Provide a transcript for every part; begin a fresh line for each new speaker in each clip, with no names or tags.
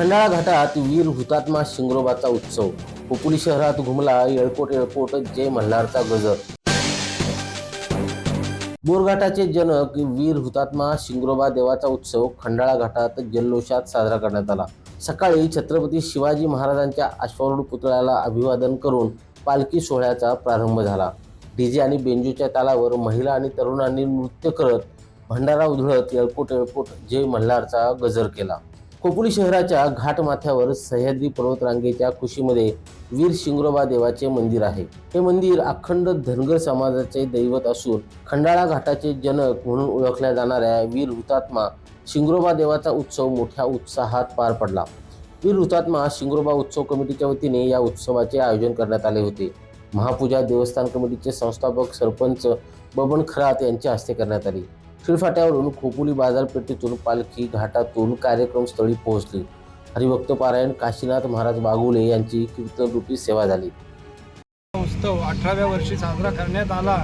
खंडाळा घाटात वीर हुतात्मा शिंगरोबाचा उत्सव. खोपोली शहरात घुमला येळकोट येळकोट जय मल्हारचा गजर बोरघाटाचे जनक वीर हुतात्मा शिंगरोबा देवाचा उत्सव खंडाळा घाटात जल्लोषात साजरा करण्यात आला. सकाळी छत्रपती शिवाजी महाराजांच्या अश्वारूढ पुतळ्याला अभिवादन करून पालखी सोहळ्याचा प्रारंभ झाला. डीजे आणि बेंजूच्या तालावर महिला आणि तरुणांनी नृत्य करत भंडारा उधळत येळकोट येळकोट जय मल्हारचा गजर केला. खोपोली शहराच्या घाटमाथ्यावर सह्याद्री पर्वतरांगेच्या कुशीमध्ये वीर शिंगरोबा देवाचे मंदिर आहे. हे मंदिर अखंड धनगर समाजाचे दैवत असून खंडाळा घाटाचे जनक म्हणून ओळखल्या जाणाऱ्या वीर हुतात्मा शिंगरोबा देवाचा उत्सव मोठ्या उत्साहात पार पडला. वीर हुतात्मा शिंगरोबा उत्सव कमिटीच्या वतीने या उत्सवाचे आयोजन करण्यात आले होते. महापूजा देवस्थान कमिटीचे संस्थापक सरपंच बबन खरात यांच्या हस्ते करण्यात आली. शिळफाट्यावरून खोपोली बाजारपेठेतून पालखी घाटातून कार्यक्रमस्थळी पोहोचली. हरिभक्त पारायण काशीनाथ महाराज बागुले यांची कीर्तनरूपी सेवा झाली.
उत्सव अठराव्या वर्षी साजरा करण्यात आला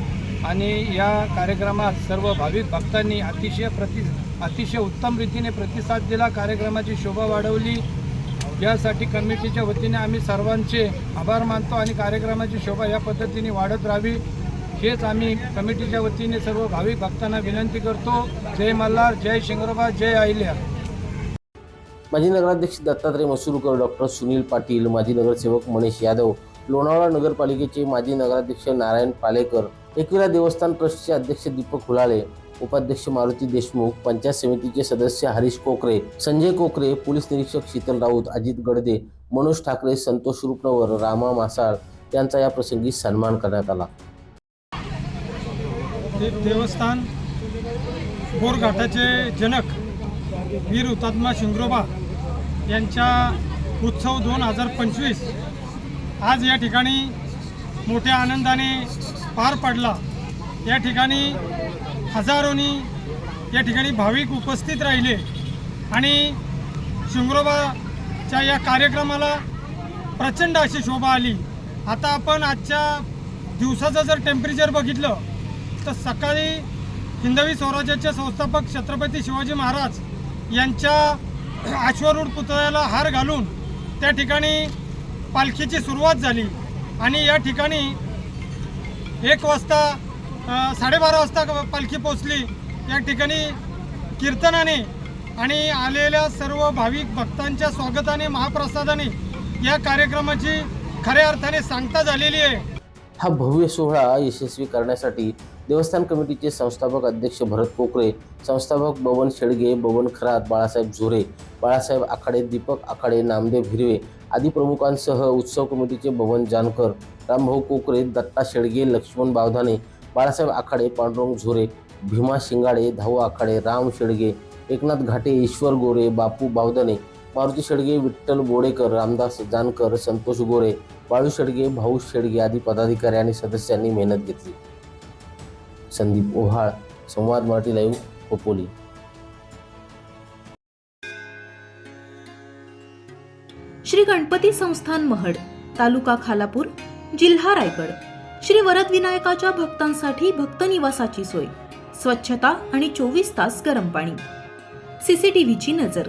आणि या कार्यक्रमात सर्व भाविक भक्तांनी अतिशय प्रति अतिशय उत्तम रीतीने प्रतिसाद दिला. कार्यक्रमाची शोभा वाढवली. यासाठी कमिटीच्या वतीने आम्ही सर्वांचे आभार मानतो आणि कार्यक्रमाची शोभा या पद्धतीने वाढत राहावी. हेच आम्ही कमिटीच्या वतीने सर्व भाविक भक्तांना विनंती करतो. जय मल्हार जय शिंगरोबा जय अहिल्या.
माजी नगराध्यक्ष दत्तात्रय मसुरकर डॉक्टर सुनील पाटील माजी नगरसेवक मनीष यादव लोणावळा नगरपालिकेचे माजी नगराध्यक्ष नारायण पालेकर एकविरा देवस्थान ट्रस्टचे अध्यक्ष दीपक हुलाळे उपाध्यक्ष मारुती देशमुख पंचायत समितीचे सदस्य हरीश कोकरे संजय कोकरे पोलीस निरीक्षक शीतल राऊत अजित गडदे मनोज ठाकरे संतोष रुपनवर रामा मासाळ यांचा या प्रसंगी सन्मान करण्यात आला.
ते देवस्थान बोरघाटाचे जनक वीर हुतात्मा शिंगरोबा यांच्या उत्सव दोन हजार पंचवीस आज या ठिकाणी मोठ्या आनंदाने पार पडला. या ठिकाणी हजारोनी या ठिकाणी भाविक उपस्थित राहिले आणि शिंगरोबाच्या या कार्यक्रमाला प्रचंड अशी शोभा आली. आता आपण आजच्या दिवसाचं जर टेम्परेचर बघितलं तर सकाळी हिंदवी स्वराज्याचे संस्थापक छत्रपती शिवाजी महाराज यांच्या अश्वरूढ पुतळ्याला हार घालून त्या ठिकाणी पालखीची सुरुवात झाली. आणि या ठिकाणी एक वाजता साडेबारा वाजता पालखी पोचली या ठिकाणी कीर्तनाने आणि आलेल्या सर्व भाविक भक्तांच्या स्वागताने महाप्रसादाने या कार्यक्रमाची खऱ्या अर्थाने सांगता झालेली आहे.
हा भव्य सोहळा यशस्वी करण्यासाठी देवस्थान कमिटीचे संस्थापक अध्यक्ष भरत कोकरे संस्थापक बबन शेडगे बबन खरात बाळासाहेब झोरे बाळासाहेब आखाडे दीपक आखाडे नामदेव हिरवे आदी प्रमुखांसह उत्सव कमिटीचे बबन जानकर रामभाऊ कोकरे दत्ता शेडगे लक्ष्मण बावधाने बाळासाहेब आखाडे पांडुरंग झोरे भीमा शिंगाडे धाऊ आखाडे राम शेडगे एकनाथ घाटे ईश्वर गोरे बापू बावधने मारुती शेडगे विठ्ठल बोडेकर रामदास जानकर संतोष गोरे बाळू शेडगे भाऊ शेडगे आदी पदाधिकारी आणि सदस्यांनी मेहनत घेतली. संदीप ओहाळ संवाद मराठी लाईव्ह खोपोली
श्री गणपती संस्थान महड तालुका खालापूर जिल्हा रायगड. श्री वरद विनायकाच्या भक्तांसाठी भक्त निवासाची सोय स्वच्छता आणि चोवीस तास गरम पाणी. सीसीटीव्हीची नजर.